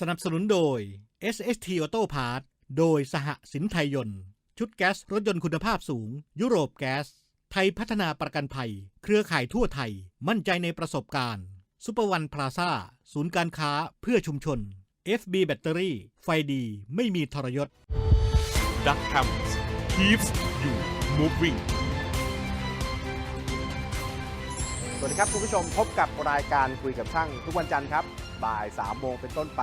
สนับสนุนโดย SST Auto Parts โดยสหสินไทยยนต์ ชุดแก๊สรถยนต์คุณภาพสูง ยุโรปแก๊ส ไทยพัฒนาประกันภัย เครือข่ายทั่วไทย มั่นใจในประสบการณ์ซุปเปอร์วันพลาซ่าศูนย์การค้าเพื่อชุมชน FB แบตเตอรี่ไฟดีไม่มีทรยศ Duck Hunt keeps you moving สวัสดีครับคุณผู้ชมพบกับรายการคุยกับช่างทุกวันจันทร์ครับ บ่าย3ามโมงเป็นต้นไป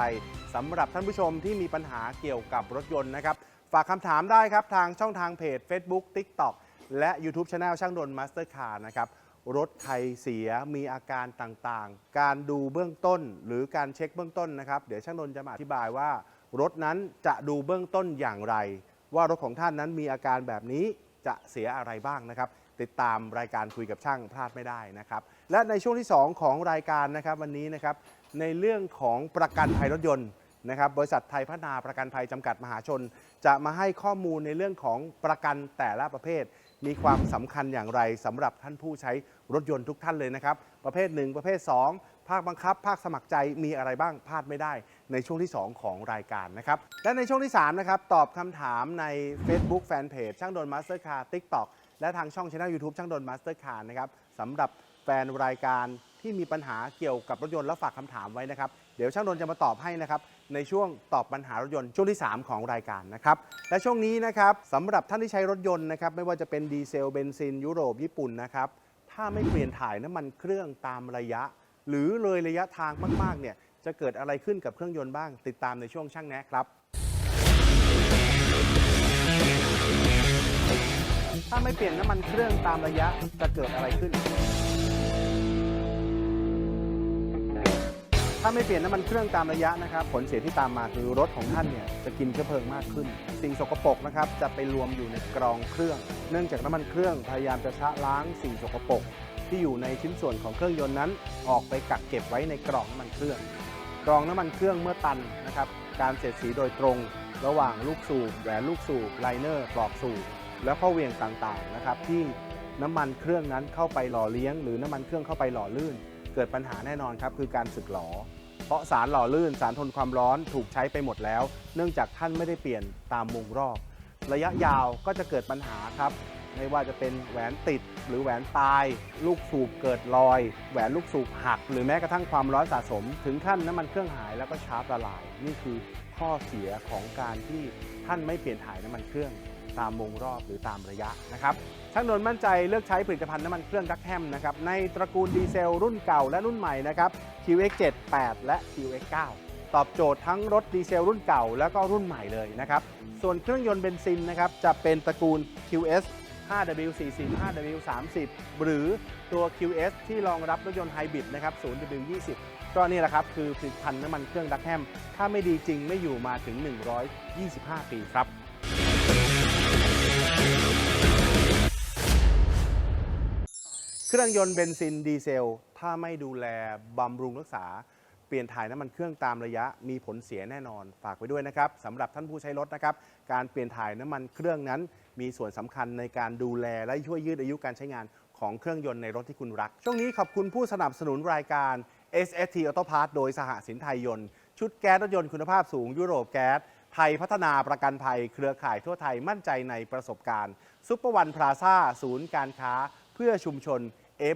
สำหรับท่านผู้ชมที่มีปัญหาเกี่ยวกับรถยนต์นะครับ ฝากคำถามได้ครับทางช่องทางเพจ Facebook TikTok และ YouTube Channel ช่างดน Master Car นะครับ รถใครเสียมีอาการต่างๆ การดูเบื้องต้นหรือการเช็คเบื้องต้นนะครับ เดี๋ยวช่างดนจะมาอธิบายว่า รถนั้นจะดูเบื้องต้นอย่างไร ว่ารถของท่านนั้นมีอาการแบบนี้จะเสียอะไรบ้างนะครับ ติดตามรายการคุยกับช่างพลาดไม่ได้นะครับ และในช่วงที่ 2 ของรายการนะครับวันนี้นะครับ ในเรื่องของประกันภัยรถยนต์นะครับบริษัทไทยพัฒนาประกันภัยจำกัดมหาชน จะมาให้ข้อมูลในเรื่องของประกันแต่ละประเภท มีความสำคัญอย่างไรสำหรับท่านผู้ใช้รถยนต์ทุกท่านเลยนะครับ ประเภท 1 ประเภท 2 ภาคบังคับ ภาคสมัครใจมีอะไรบ้างพลาดไม่ได้ ในช่วงที่ 2 ของรายการนะครับ และในช่วงที่ 3 นะครับ ตอบคำถามใน Facebook Fanpage ช่างดนมาสเตอร์คาร์ TikTok และทางช่องช anel YouTube ช่างดนมาสเตอร์คาร์นะครับสำหรับแฟนรายการ ที่มีปัญหาเกี่ยวกับรถยนต์แล้วฝากคำถามไว้นะครับ เดี๋ยวช่างดนจะมาตอบให้นะครับ ในช่วงตอบปัญหารถยนต์ช่วงที่ 3 ของรายการนะครับ และช่วงนี้นะครับสำหรับท่านที่ใช้รถยนต์นะครับ ไม่ว่าจะเป็นดีเซลเบนซิน ยุโรปญี่ปุ่นนะครับ ถ้าไม่เปลี่ยนถ่ายน้ำมันเครื่องตามระยะ หรือเลยระยะทางมากๆเนี่ยจะเกิดอะไรขึ้นกับเครื่องยนต์บ้าง ติดตามในช่วงช่างแนะครับ ถ้าไม่เปลี่ยนน้ำมันเครื่องตามระยะจะเกิดอะไรขึ้น ถ้าไม่เปลี่ยนน้ำมันเครื่องตามระยะนะครับ ผลเสียที่ตามมาคือรถของท่านเนี่ยจะกินเชื้อเพลิงมากขึ้น สิ่งสกปรกนะครับจะไปรวมอยู่ในกรองเครื่อง เนื่องจากน้ำมันเครื่องพยายามจะชะล้างสิ่งสกปรกที่อยู่ในชิ้นส่วนของเครื่องยนต์นั้น ออกไปกักเก็บไว้ในกรองน้ำมันเครื่อง กรองน้ำมันเครื่องเมื่อตันนะครับการเสียดสีโดยตรง ระหว่างลูกสูบแหวนลูกสูบไลเนอร์ปลอกสูบแล้วข้อเวียงต่างๆนะครับที่น้ำมันเครื่องนั้นเข้าไปหล่อเลี้ยง หรือน้ำมันเครื่องเข้าไปหล่อลื่น เกิดปัญหาแน่นอนครับคือการสึกหลอ เพราะสารหล่อลื่นสารทนความร้อนถูกใช้ไปหมดแล้ว เนื่องจากท่านไม่ได้เปลี่ยนตามวงรอบ ระยะยาวก็จะเกิดปัญหาครับ ไม่ว่าจะเป็นแหวนติดหรือแหวนตาย ลูกสูบเกิดรอย แหวนลูกสูบหัก หรือแม้กระทั่งความร้อนสะสม ถึงขั้นน้ำมันเครื่องหายแล้วก็ชาร์ปละลาย นี่คือข้อเสียของการที่ท่านไม่เปลี่ยนถ่ายน้ำมันเครื่อง ตามวงรอบหรือตามระยะนะครับ ช่างนนท์มั่นใจเลือกใช้ผลิตภัณฑ์น้ำมันเครื่องดักแฮมนะครับในตระกูลดีเซลรุ่นเก่าและรุ่นใหม่นะครับ QX7 8 และ QX9 ตอบโจทย์ทั้งรถดีเซลรุ่นเก่าแล้วก็รุ่นใหม่เลยนะครับ ส่วนเครื่องยนต์เบนซินนะครับจะเป็นตระกูล QS 5W40 5W30 หรือตัว QS ที่รองรับรถยนต์ไฮบริดนะครับ 0W20 ก็นี่แหละครับคือผลิตภัณฑ์น้ำมันเครื่องดักแฮม ถ้าไม่ดีจริงไม่อยู่มาถึง 125 ปีครับ เครื่องยนต์เบนซินดีเซล ถ้าไม่ดูแลบำรุงรักษา เปลี่ยนถ่ายน้ำมันเครื่องตามระยะมีผลเสียแน่นอน ฝากไว้ด้วยนะครับสำหรับท่านผู้ใช้รถนะครับ การเปลี่ยนถ่ายน้ำมันเครื่องนั้น มีส่วนสำคัญในการดูแลและช่วยยืดอายุการใช้งานของเครื่องยนต์ในรถที่คุณรัก ช่วงนี้ขอบคุณผู้สนับสนุนรายการ SST Auto Parts โดยสหสินไทยยนต์ ชุดแก๊สรถยนต์คุณภาพสูงยุโรปแก๊สไทยพัฒนาประกันภัย เครือข่ายทั่วไทยมั่นใจในประสบการณ์ซุปเปอร์วันพลาซ่าศูนย์การค้า เพื่อชุมชน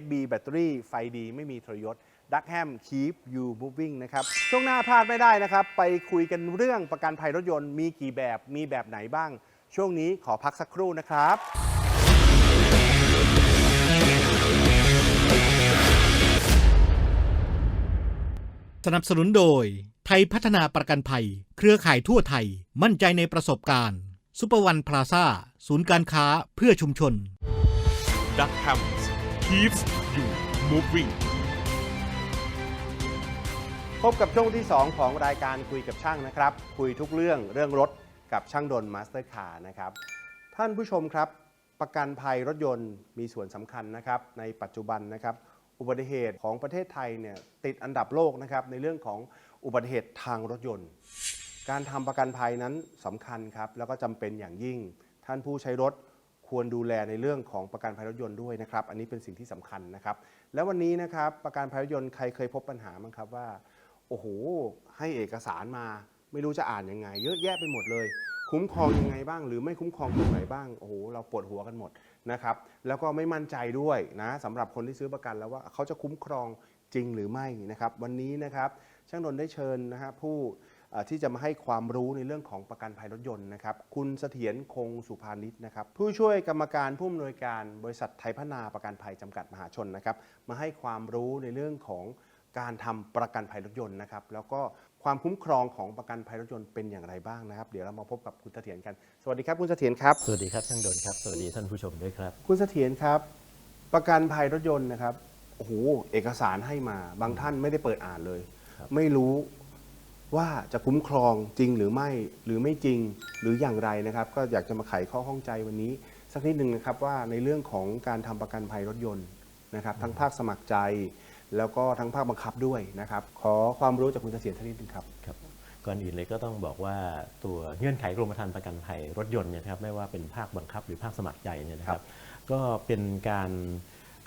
FB แบตเตอรี่ไฟดีไม่มีทรยศดักแฮม keep you moving นะครับ ช่วงหน้าพลาดไม่ได้นะครับ ไปคุยกันเรื่องประกันภัยรถยนต์มีกี่แบบ มีแบบไหนบ้าง ช่วงนี้ขอพักสักครู่นะครับ สนับสนุนโดย ไทยพัฒนาประกันภัย เครือข่ายทั่วไทย มั่นใจในประสบการณ์ ซุปเปอร์วันพลาซ่า ศูนย์การค้าเพื่อชุมชน Duck Hunt keeps you moving พบกับช่วงที่ 2 ของรายการคุยกับช่างนะครับ คุยทุกเรื่องเรื่องรถกับช่างดนมาสเตอร์คาร์นะครับ ท่านผู้ชมครับ ประกันภัยรถยนต์มีส่วนสำคัญนะครับ ในปัจจุบันนะครับ อุบัติเหตุของประเทศไทยเนี่ยติดอันดับโลกนะครับ ในเรื่องของอุบัติเหตุทางรถยนต์ การทำประกันภัยนั้นสำคัญครับ แล้วก็จำเป็นอย่างยิ่ง ท่านผู้ใช้รถ ควรดูแลในเรื่องของประกันภัยรถยนต์ด้วยนะครับ อันนี้เป็นสิ่งที่สำคัญนะครับ แล้ววันนี้นะครับประกันภัยรถยนต์ใครเคยพบปัญหามั้งครับว่า โอ้โห ให้เอกสารมา ไม่รู้จะอ่านยังไง เยอะแยะไปหมดเลย คุ้มครองยังไงบ้าง หรือไม่คุ้มครองตรงไหนบ้างโอ้โหเราปวดหัวกันหมดนะครับ แล้วก็ไม่มั่นใจด้วยนะสำหรับคนที่ซื้อประกันแล้วว่าเขาจะคุ้มครองจริงหรือไม่นะครับ วันนี้นะครับช่างนนท์ได้เชิญนะฮะผู้ ที่จะมาให้ความรู้ในเรื่องของประกันภัยรถยนต์นะครับ คุณเสถียรคงสุภานิชนะครับ ผู้ช่วยกรรมการผู้อำนวยการบริษัทไทยพัฒนาประกันภัยจำกัดมหาชนนะครับ มาให้ความรู้ในเรื่องของการทำประกันภัยรถยนต์นะครับ แล้วก็ความคุ้มครองของประกันภัยรถยนต์เป็นอย่างไรบ้างนะครับ เดี๋ยวเรามาพบกับคุณเสถียรกัน สวัสดีครับคุณเสถียรครับ สวัสดีครับช่างดนครับ สวัสดีท่านผู้ชมด้วยครับ คุณเสถียรครับ ประกันภัยรถยนต์นะครับ โอ้โห เอกสารให้มา บางท่านไม่ได้เปิดอ่านเลยครับไม่รู้ ว่าจะคุ้มครองจริงหรือไม่หรือไม่จริงหรืออย่างไรนะครับ ก็อยากจะมาไขข้อข้องใจวันนี้ สักนิดหนึ่งนะครับว่าในเรื่องของการทำประกันภัยรถยนต์นะครับ ทั้งภาคสมัครใจ แล้วก็ทั้งภาคบังคับด้วยนะครับ ขอความรู้จากคุณเสถียรสักนิดหนึงครับครับก่อนอื่นเลยก็ต้องบอกว่าตัวเงื่อนไขกรมธรรม์ประกันภัยรถยนต์เนี่ยนะครับไม่ว่าเป็นภาคบังคับหรือภาคสมัครใจเนี่ยนะคครัรับบก็เป็นการ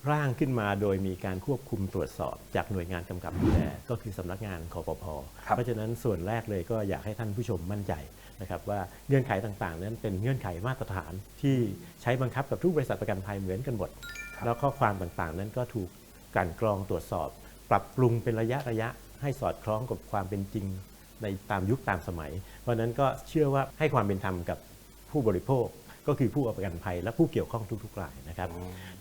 ร่างขึ้นมาโดยมีการควบคุมตรวจสอบจากหน่วยงานกำกับดูแลก็คือสำนักงานคอปพครับเพราะฉะนั้นส่วนแรกเลยก็อยากให้ท่านผู้ชมมั่นใจนะครับว่าเงื่อนไขต่างๆ นั้นเป็นเงื่อนไขมาตรฐานที่ใช้บังคับกับทุกบริษัทประกันภัยเหมือนกันหมดครับแล้วข้อความต่างๆ นั้นก็ถูกกลั่นกรองตรวจสอบ ปรับปรุงเป็นระยะระยะให้สอดคล้องกับความเป็นจริงในตามยุคตามสมัย เพราะฉะนั้นก็เชื่อว่าให้ความเป็นธรรมกับผู้บริโภค ก็คือผู้เอาประกันภัยและผู้เกี่ยวข้องทุกๆรายนะครับ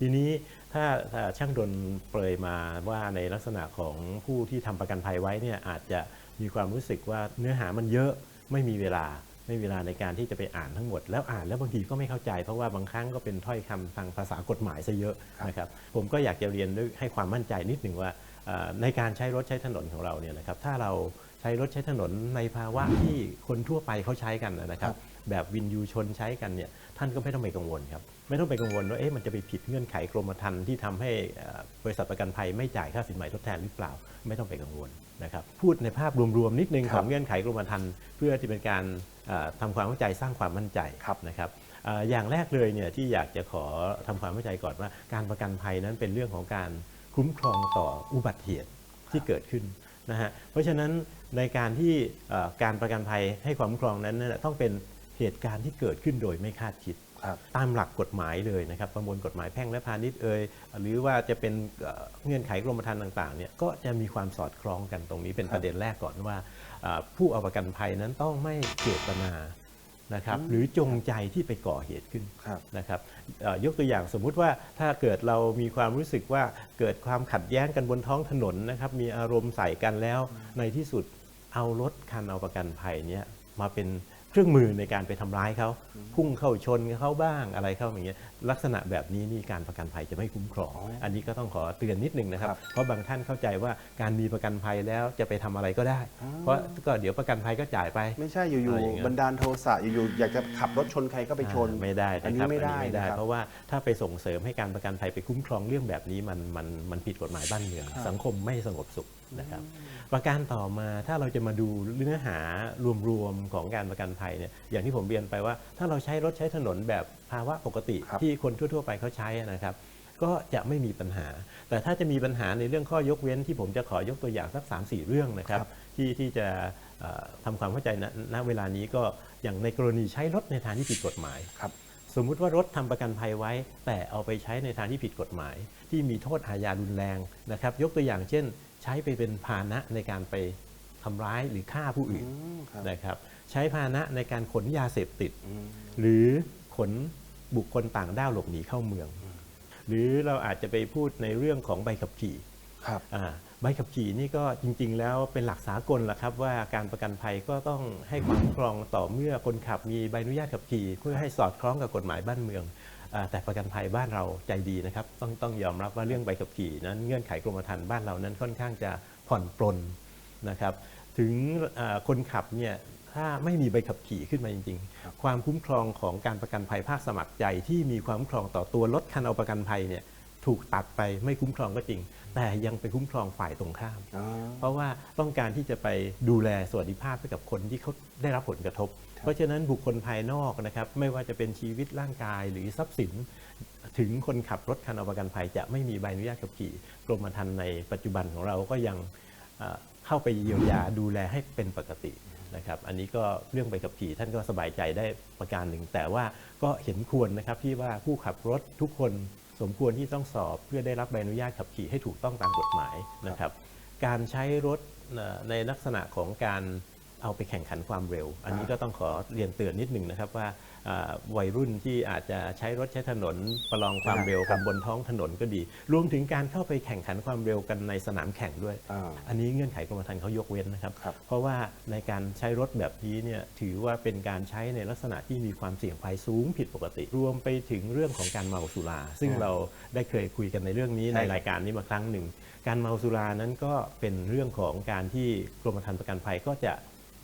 ทีนี้ถ้าถ้าช่างดนเปรยมาว่าในลักษณะของผู้ที่ทำประกันภัยไว้เนี่ยอาจจะมีความรู้สึกว่าเนื้อหามันเยอะไม่มีเวลาไม่มีเวลาในการที่จะไปอ่านทั้งหมด แล้วอ่านแล้วบางทีก็ไม่เข้าใจ เพราะว่าบางครั้งก็เป็นถ้อยคำทางภาษากฎหมายซะเยอะนะครับผมก็อยากจะเรียนด้วยให้ความมั่นใจนิดหนึ่งว่าเอ่อในการใช้รถใช้ถนนของเราเนี่ยนะครับถ้าเราใช้รถใช้ถนนในภาวะที่คนทั่วไปเขาใช้กันนะครับ แบบวินยูชนใช้กันเนี่ย ท่านก็ไม่ต้องไปกังวลครับ ไม่ต้องไปกังวลว่าเอ๊ะมันจะไปผิดเงื่อนไขกรมธรรม์ที่ทำให้เอ่อบริษัทประกันภัยไม่จ่ายค่าสินใหม่ทดแทนหรือเปล่า ไม่ต้องไปกังวลนะครับพูดในภาพรวมๆนิดนึงคขรัอบงเงื่อนไขกรมธรรม์เพื่อที่เป็นการเอ่อทำความเข้าใจสร้างความมั่นใจครับนะครับเอ่ออย่างแรกเลยเนี่ยที่อยากจะขอทำความเข้าใจก่อนว่า การประกันภัยนั้นเป็นเรื่องของการคุ้มครองต่ออุบัติเหตุที่เกิดขึ้นนะฮะเพราะฉะนั้นในการที่เอ่อการประกันภัยให้ความคุ้มครองนั้นเนยต้องเป็น เหตุการณ์ที่เกิดขึ้นโดยไม่คาดคิดครับตามหลักกฎหมายเลยนะครับประมวลกฎหมายแพ่งและพาณิชย์เอ่ยหรือว่าจะเป็นเอ่อเงื่อนไขกรมธรรม์ต่างๆเนี่ยก็จะมีความสอดคล้องกันตรงนี้เป็นครับประเด็นแรกก่อนว่าเอ่อผู้เอาประกันภัยนั้นต้องไม่เจตนานะครับหรือจงใจที่ไปก่อเหตุขึ้นครับนะครับเอ่อยกตัวอย่างสมมุติว่าถ้าเกิดเรามีความรู้สึกว่าเกิดความขัดแย้งกันบนท้องถนนนะครับมีอารมณ์ใส่กันแล้วในที่สุดเอารถคันเอาประกันภัยเนี้ยมาเป็น เครื่องมือในการไปทำร้ายเขาพุ่งเข้าชนเขาบ้างอะไรเข้าอย่างเงี้ย ลักษณะแบบนี้นี่การประกันภัยจะไม่คุ้มครองอ๋ออัอันนี้ก็ต้องขอเตือนนิดนึงนะครับครับ เพราะบางท่านเข้าใจว่าการมีประกันภัยแล้วจะไปทำอะไรก็ได้อ๋อเพราะก็เดี๋ยวประกันภัยก็จ่ายไป ไม่ใช่อยู่อะไรอย่างเงี้ยๆบันดาลโทสะอยู่ๆอยากจะขับรถชนใครก็ไปชนอ่าไม่ได้อันนะนี้ครับไม่ได้อันนี้ไม่ได้นะครับเพราะว่าถ้าไปส่งเสริมให้การประกันภัยไปคุ้มครองเรื่องแบบนี้มันมันมันผิดกฎหมายบ้านเมืองครับสังคมไม่สงบสุขนะครับประการต่อมาถ้าเราจะมาดูเนื้อหารวมๆของการประกันภัยเนี่ยอย่างที่ผมเรียนไปว่า ถ้าเราใช้รถใช้ถนนแบบ ภาวะปกติครับที่คนทั่ว ๆ ไปเขาใช้นะครับ ก็จะไม่มีปัญหา แต่ถ้าจะมีปัญหาในเรื่องข้อยกเว้นที่ผมจะขอยกตัวอย่างสัก 3 4 เรื่องนะครับครับที่ที่จะเอ่อทำความเข้าใจณณเวลานี้ก็อย่างในกรณีใช้รถในทางที่ผิดกฎหมายครับสมมุติว่ารถทำประกันภัยไว้ แต่เอาไปใช้ในทางที่ผิดกฎหมาย ที่มีโทษอาญารุนแรงนะครับ ยกตัวอย่างเช่น ใช้ไปเป็นพาหนะในการไปทำร้ายหรือฆ่าผู้อื่นอืมครับนะครับ ใช้พาหนะในการขนยาเสพติดอืมหรือขน บุคคลต่างด้าวหลบหนีเข้าเมือง หรือเราอาจจะไปพูดในเรื่องของใบขับขี่ครับอ่าใบขับขี่นี่ก็จริง ๆ แล้วเป็นหลักสากลละครับ ว่าการประกันภัยก็ต้องให้ความคุ้มครองต่อเมื่อคนขับมีใบอนุญาตขับขี่ เพื่อให้สอดคล้องกับกฎหมายบ้านเมืองอาแต่ประกันภัยบ้านเราใจดีนะครับ ต้องต้องยอมรับว่าเรื่องใบขับขี่นั้นเงื่อนไขกรมธรรม์บ้านเรานั้นค่อนข้างจะผ่อนปลนนะครับ ถึงอ่าคนขับเนี่ย ถ้าไม่มีใบขับขี่ขึ้นมาจริงครับๆความคุ้มครองของการประกันภัยภาคสมัครใจ ที่มีความคุ้มครองต่อตัวรถคันเอาประกันภัยเนี่ยถูกตัดไปไม่คุ้มครองก็จริง แต่ยังไปคุ้มครองฝ่ายตรงข้ามอ๋อเพราะว่าต้องการที่จะไปดูแลสวัสดิภาพให้กับคนที่เขาได้รับผลกระทบครับเพราะฉะนั้นบุคคลภายนอกนะครับไม่ว่าจะเป็นชีวิตร่างกายหรือทรัพย์สิน ถึงคนขับรถคันเอาประกันภัย จะไม่มีใบอนุญาตขับขี่กรมธรรม์ในปัจจุบันของเราก็ยังเอ่อเข้าไปเยียวยาดูแลให้เป็นปกติ นะครับอันนี้ก็เรื่องใบขับขี่ท่านก็สบายใจได้ประการหนึ่ง แต่ว่าก็เห็นควรนะครับที่ว่าผู้ขับรถทุกคนสมควรที่ต้องสอบเพื่อได้รับใบอนุญาตขับขี่ให้ถูกต้องตามกฎหมายนะครับ การใช้รถในลักษณะของการ เอาไปแข่งขันความเร็ว อันนี้ก็ต้องขอเรียนเตือนนิดหนึ่งนะครับว่าอ่าวัยรุ่นที่อาจจะใช้รถใช้ถนนประลองความเร็วครักับนบนท้องถนนก็ดี รวมถึงการเข้าไปแข่งขันความเร็วกันในสนามแข่งด้วยอ่าอันนี้เงื่อนไขกรมธรรม์เขายกเว้นนะครับครับเพราะว่าในการใช้รถแบบนี้เนี่ยถือว่าเป็นการใช้ในลักษณะที่มีความเสี่ยงภัยสูงผิดปกติ รวมไปถึงเรื่องของการเมาสุรา ซึ่งอ่าเราได้เคยคุยกันในเรื่องนี้ใช่ในครับรายการนี้มาครั้งหนึ่งการเมาสุรานั้นก็เป็นเรื่องของการที่กรมธรรม์ประกันภัยก็จะ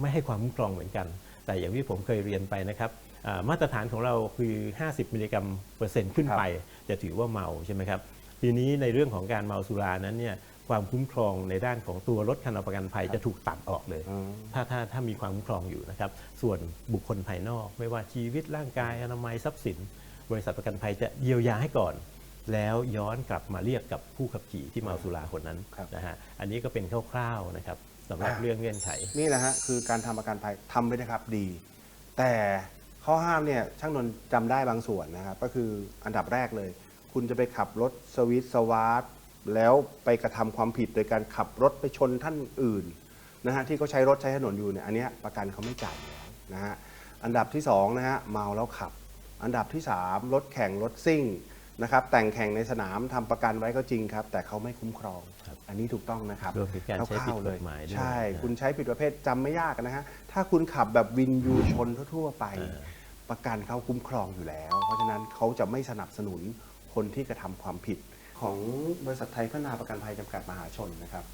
ไม่ให้ความคุ้มครองเหมือนกัน แต่อย่างที่ผมเคยเรียนไปนะครับอ่ามาตรฐานของเราคือ 50 มิลลิกรัมเปอร์เซ็นต์ขึ้นไป จะถือว่าเมาใช่ไหมครับ ทีนี้ในเรื่องของการเมาสุรานั้นเนี่ยความคุ้มครองในด้านของตัวรถคันเอาประกันภัยจะถูกตัดออกเลยอืมถ้าถ้าถ้ามีความคุ้มครองอยู่นะครับ ส่วนบุคคลภายนอก ไม่ว่าชีวิตร่างกายอนามัยทรัพย์สิน บริษัทประกันภัยจะเยียวยาให้ก่อน แล้วย้อนกลับมาเรียกกับผู้ขับขี่ที่เมาสุราคนนั้นครับ นะฮะอันนี้ก็เป็นคร่าวๆนะครับสำหรับอ่าเรื่องเงื่อนไข นี่แหละฮะคือการทำประกันภัยทำไว้นะครับดี แต่ข้อห้ามเนี่ยช่างนนท์จำได้บางส่วนนะครับก็คืออันดับแรกเลย คุณจะไปขับรถสวิตสวาร์ทแล้วไปกระทำความผิดโดยการขับรถไปชนท่านอื่นนะฮะที่เขาใช้รถใช้ถนนอยู่เนี่ยอันเนี้ยประกันเขาไม่จ่ายแล้วนะฮะอันดับที่สองนะฮะเมาแล้วขับ อันดับที่สามรถแข่งรถซิ่ง นะครับแต่งแข่งในสนามทำประกันไว้ก็จริงครับ แต่เขาไม่คุ้มครองครับอันนี้ถูกต้องนะครับรวมถึงการใช้ผิดคร่วๆเลกฎหมายด้วยใช่นะคุณใช้ผิดประเภทจำไม่ยากนะฮะถ้าคุณขับแบบวินยูชนทั่ว ๆ ไปเออประกันเขาคุ้มครองอยู่แล้ว เพราะฉะนั้นเขาจะไม่สนับสนุนคนที่กระทำความผิด ของบริษัทไทยพัฒนาประกันภัยจำกัดมหาชนนะครับ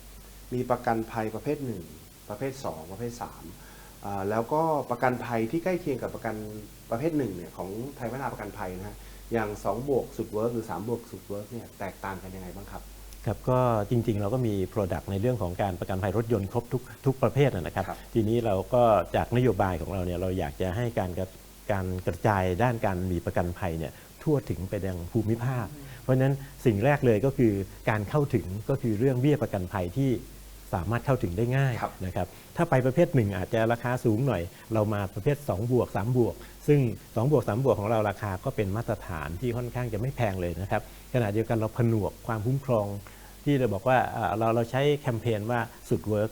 มีประกันภัยประเภท 1 ประเภท 2 ประเภท3อ่าแล้วก็ประกันภัยที่ใกล้เคียงกับประกันประเภท1เนี่ยของไทยพัฒนาประกันภัยนะฮะ อย่าง2บวกสุดเวิร์กหรือ3บวกสุดเวิร์กเนี่ยแตกต่างกันยังไงบ้างครับ ครับก็จริงๆ เราก็มี Product ในเรื่องของการประกันภัยรถยนต์ครบทุกทุกประเภทนะนะครับครับ ทีนี้เราก็จากนโยบายของเราเนี่ยเราอยากจะให้การกระการกระจายด้านการมีประกันภัยเนี่ยทั่วถึงไปยังภูมิภาค เพราะฉะนั้นสิ่งแรกเลยก็คือการเข้าถึงก็คือเรื่องเบี้ยประกันภัยที่ สามารถเข้าถึงได้ง่ายครับนะครับถ้าไปประเภทหนึ่งอาจจะราคาสูงหน่อย เรามาประเภท2บวก3บวก ซึ่ง2บวก3บวกของเราราคาก็เป็นมาตรฐานที่ค่อนข้างจะไม่แพงเลยนะครับขณะเดียวกันเราผนวกความคุ้มครอง ที่เราบอกว่าอ่าเราเราใช้แคมเปญว่าสุดเวิร์ก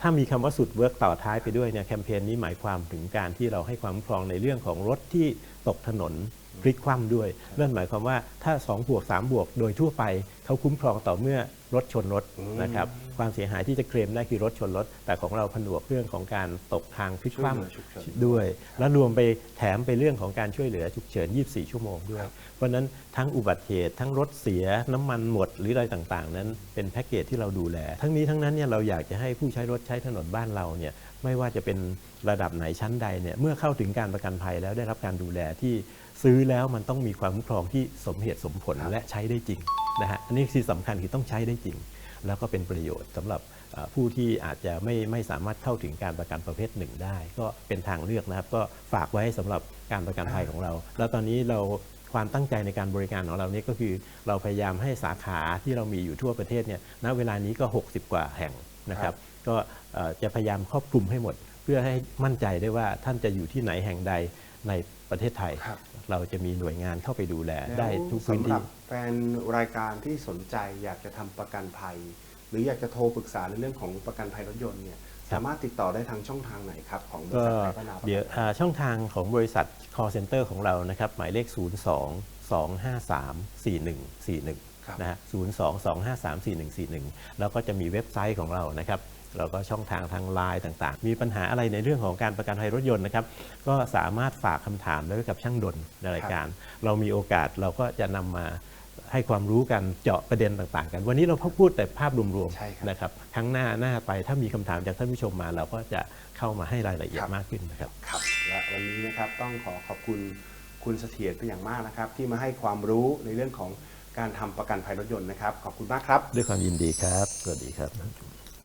ถ้ามีคำว่าสุดเวิร์กต่อท้ายไปด้วยเนี่ยแคมเปญนี้หมายความถึงการที่เราให้ความคุ้มครองในเรื่องของรถที่ตกถนนพลิกคว่ำด้วยนั่นหมายความว่าถ้า2บวก3บวกโดยทั่วไปเขาคุ้มครองต่อเมื่อ รถชนรถนะครับความเสียหายที่จะเคลมได้คือรถชนรถ แต่ของเราผนวกเรื่องของการตกทางพลิกคว่ช่วยเหลือฉุกเฉินำด้วย แล้วรวมไปแถมไปเรื่องของการช่วยเหลือฉุกเฉิน 24 ชั่วโมงด้วย เพราะฉะนั้นทั้งอุบัติเหตุทั้งรถเสียน้ำมันหมดหรืออะไรต่างๆ นั้นเป็นแพ็กเกจที่เราดูแล ทั้งนี้ทั้งนั้นเนี่ยเราอยากจะให้ผู้ใช้รถใช้ถนนบ้านเราเนี่ยไม่ว่าจะเป็นระดับไหนชั้นใดเนี่ยเมื่อเข้าถึงการประกันภัยแล้วได้รับการดูแลที่ซื้อแล้วมันต้องมีความคุ้มครองที่สมเหตุสมผลครับและใช้ได้จริง นะฮะอันนี้ที่สำคัญคือต้องใช้ได้จริง แล้วก็เป็นประโยชน์สำหรับผู้ที่อาจจะไม่ไม่สามารถเข้าถึงการประกันประเภทหนึ่งได้ ก็เป็นทางเลือกนะครับ ก็ฝากไว้สำหรับการประกันภัยของเรา แล้วตอนนี้เราความตั้งใจในการบริการของเราเนี่ยก็คือ เราพยายามให้สาขาที่เรามีอยู่ทั่วประเทศเนี่ยณเวลานี้ก็ 60 กว่าแห่งนะครับ ก็จะพยายามครอบคลุมให้หมด เพื่อให้มั่นใจได้ว่าท่านจะอยู่ที่ไหนแห่งใดในประเทศไทย เราจะมีหน่วยงานเข้าไปดูแลแล้วได้ทุกพื้นสำหที่รับแฟนรายการที่สนใจอยากจะทำประกันภัย หรืออยากจะโทรปรึกษาในเรื่องของประกันภัยรถยนต์เนี่ยสามารถติดต่อได้ทางช่องทางไหนครับ ของบริก็ษัทไทยพัฒนาประกันเดี๋ยวอ่าช่องทางของบริษัท call center ของเรานะครับหมายเลข 02 253 4141 ครับ นะฮะ 02 253 4141 แล้วก็จะมีเว็บไซต์ของเรานะครับ แล้วก็ช่องทางทางไลน์ต่างๆ มีปัญหาอะไรในเรื่องของการประกันภัยรถยนต์นะครับ ก็สามารถฝากคำถามไว้กับช่างดนในรายการ เรามีโอกาสเราก็จะนำมาให้ความรู้กันเจาะประเด็นต่างๆ กัน วันนี้เราพูดแต่ภาพรวมใช่ครับๆนะครับครั้งหน้าหน้าไปถ้ามีคำถามจากท่านผู้ชมมา เราก็จะเข้ามาให้รายละเอียดครับมากขึ้นนะครับครับและวันนี้นะครับต้องขอขอบคุณคุณเสถียรเป็นอย่างมากนะครับ ที่มาให้ความรู้ในเรื่องของการทำประกันภัยรถยนต์นะครับ ขอบคุณมากครับ ด้วยความยินดีครับ สวัสดีครับ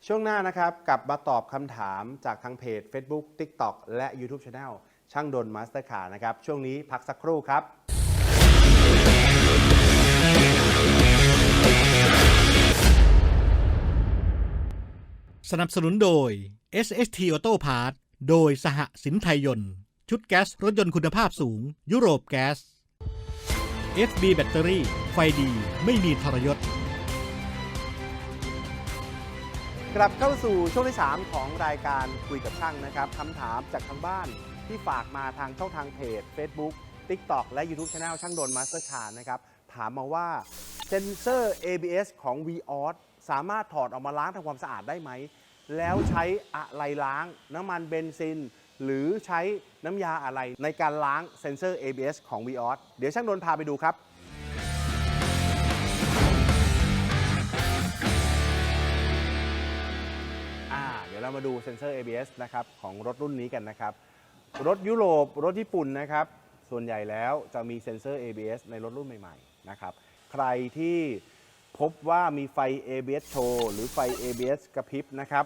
ช่วงหน้านะครับกลับมาตอบคำถามจากทางเพจ Facebook TikTok และ YouTube Channel ช่างดนมาสเตอร์คานะครับ ช่วงนี้พักสักครู่ครับสสนับสนุนโดย SST Auto Parts โดยสหสินไทยยนต์ ชุดแก๊สรถยนต์คุณภาพสูง ยุโรปแก๊ส FB แบตเตอรี่ ไฟดี ไม่มีทรยศ กลับเข้าสู่ช่วงที่ 3 ของรายการคุยกับช่างนะครับคำถามจากทางบ้านที่ฝากมาทางช่องทางเพจ Facebook TikTok และ YouTube Channel ช่างโดนมาสเตอร์ชานะครับ ถามมาว่าเซนเซอร์ ABS ของ v o s สามารถถอดออกมาล้างทำความสะอาดได้ไหม แล้วใช้อะไรล้างน้ำมันเบนซิน หรือใช้น้ำยาอะไรในการล้างเซนเซอร์ ABS ของ v o s เดี๋ยวช่างโดนพาไปดูครับ ดี๋ยวเรามาดูเซ็นเซอร์ ABS นะครับของรถรุ่นนี้กันนะครับ รถยุโรป รถญี่ปุ่นนะครับ ส่วนใหญ่แล้วจะมีเซ็นเซอร์ ABS ในรถรุ่นใหม่ๆนะครับ ใครที่พบว่ามีไฟ ABS โชว์หรือไฟ ABS กระพริบนะครับ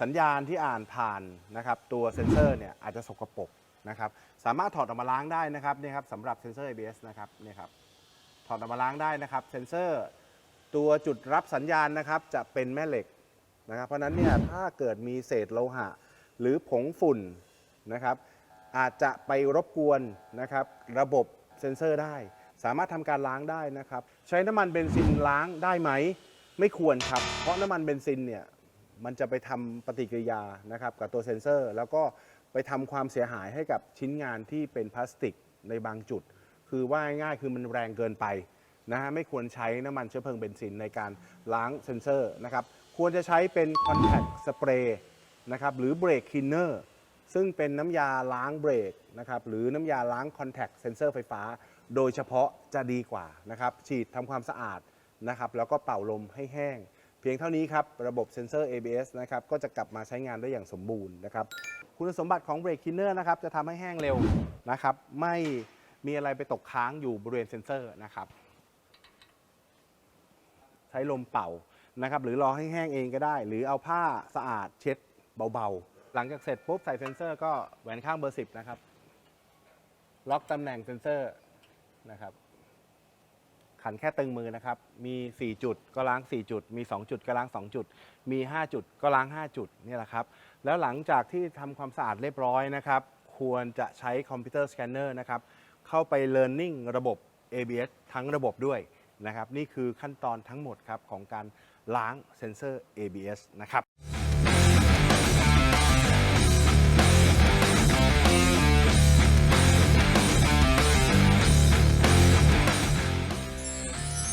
สัญญาณที่อ่านผ่านนะครับตัวเซ็นเซอร์เนี่ยอาจจะสกปรกนะครับ สามารถถอดออกมาล้างได้นะครับเนี่ยครับสำหรับเซ็นเซอร์ ABS นะครับเนี่ยครับถอดออกมาล้างได้นะครับเซ็นเซอร์ ตัวจุดรับสัญญาณนะครับจะเป็นแม่เหล็ก นะครับเพราะนั้นเนี่ยถ้าเกิดมีเศษโลหะ หรือผงฝุ่นนะครับอาจจะไปรบกวนนะครับระบบเซ็นเซอร์ได้ สามารถทำการล้างได้นะครับ ใช้น้ำมันเบนซินล้างได้ไหม ไม่ควรครับ เพราะน้ำมันเบนซินเนี่ยมันจะไปทำปฏิกิริยานะครับกับตัวเซ็นเซอร์ แล้วก็ไปทำความเสียหายให้กับชิ้นงานที่เป็นพลาสติกในบางจุด คือว่าง่ายๆคือมันแรงเกินไปนะฮะไม่ควรใช้น้ำมันเชื้อเพลิงเบนซินในการล้างเซ็นเซอร์นะครับ ควรจะใช้เป็น Contact Spray นะครับหรือ Brake Cleaner ซึ่งเป็นน้ำยาล้างเบรกนะครับหรือน้ำยาล้าง Contact Sensor ไฟฟ้า โดยเฉพาะจะดีกว่านะครับฉีดทำความสะอาดนะครับแล้วก็เป่าลมให้แห้ง เพียงเท่านี้ครับระบบเซ็นเซอร์ ABS นะครับก็จะกลับมาใช้งานได้อย่างสมบูรณ์นะครับคุณสมบัติของ Brake Cleaner นะครับจะทำให้แห้งเร็วนะครับไม่มีอะไรไปตกค้างอยู่บริเวณเซ็นเซอร์นะครับใช้ลมเป่า นะครับหรือรอให้แห้งเองก็ได้ หรือเอาผ้าสะอาดเช็ดเบาๆ หลังจากเสร็จปุ๊บใส่เซ็นเซอร์ก็แหวนข้างเบอร์ 10 นะครับ ล็อกตำแหน่งเซ็นเซอร์นะครับ ขันแค่ตึงมือนะครับ มี 4 จุดก็ล้าง 4 จุด มี 2 จุดก็ล้าง 2 จุด มี 5 จุดก็ล้าง 5 จุดนี่แหละครับ แล้วหลังจากที่ทำความสะอาดเรียบร้อยนะครับ ควรจะใช้คอมพิวเตอร์สแกนเนอร์นะครับ เข้าไป Learning ระบบ ABS ทั้งระบบด้วยนะครับ นี่คือขั้นตอนทั้งหมดครับของการ ล้างเซ็นเซอร์ ABS นะครับ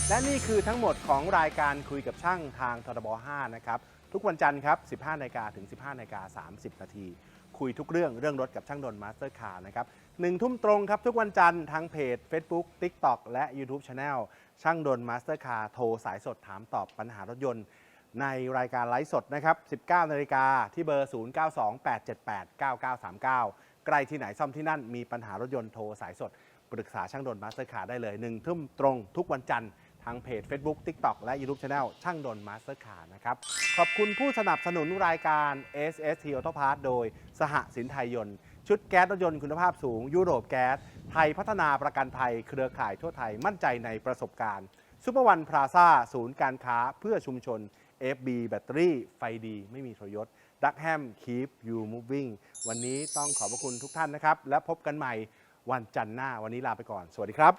และนี่คือทั้งหมดของรายการคุยกับช่างทางทรบ5นะครับ ทุกวันจันทร์ครับ 15นาฬิกาถึง 15นาฬิกา30 นาที คุยทุกเรื่องเรื่องรถกับช่างดนมาสเตอร์คาร์นะครับหนึ่งทุ่มตรงครับ ทุกวันจันทร์ทางเพจ Facebook TikTok และ YouTube Channel ช่างดนมาสเตอร์คาร์โทรสายสดถามตอบปัญหารถยนต์ ในรายการไลฟ์สดนะครับ 19 นาฬิกาที่เบอร์ 0928789939 ใกล้ที่ไหนซ่อมที่นั่นมีปัญหารถยนต์โทรสายสด ปรึกษาช่างดนมาสเตอร์คาร์ได้เลยหนึ่งทุ่มตรงทุกวันจันทร์ ทางเพจ Facebook TikTok และ YouTube Channel ช่างดนมาสเตอร์คาร์นะครับ ขอบคุณผู้สนับสนุนรายการ SST Auto Parts โดยสหสินไทยยนต์ ชุดแก๊สรถยนต์คุณภาพสูง ยุโรปแก๊ส ไทยพัฒนาประกันภัยเครือข่ายทั่วไทยมั่นใจในประสบการณ์ซูเปอร์วันพลาซ่าศูนย์การค้าเพื่อชุมชน FB แบตเตอรี่ไฟดีไม่มีทรยศดักแฮม Keep You Moving วันนี้ต้องขอบพระคุณทุกท่านนะครับ และพบกันใหม่วันจันทร์หน้าวันนี้ลาไปก่อน สวัสดีครับ